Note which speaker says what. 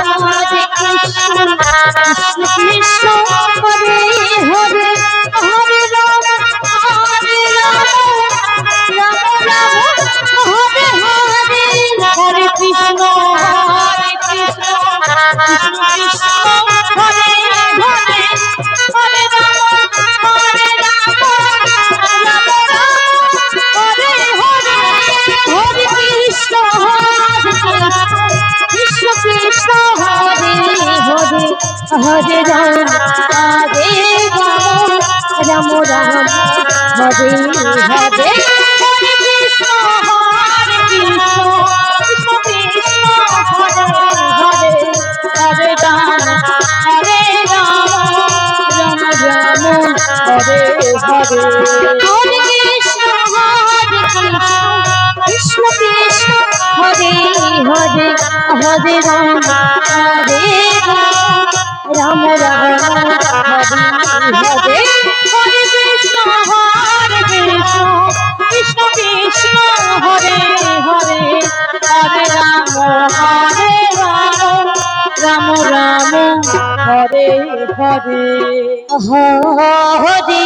Speaker 1: Hare Krishna Hare Hare Hare Hare Ram Hare Ram Ram Ram Hare Hare Hare Krishna Hare Krishna Krishna Krishna Hare Hare Hare
Speaker 2: Ram Hare Hare Hare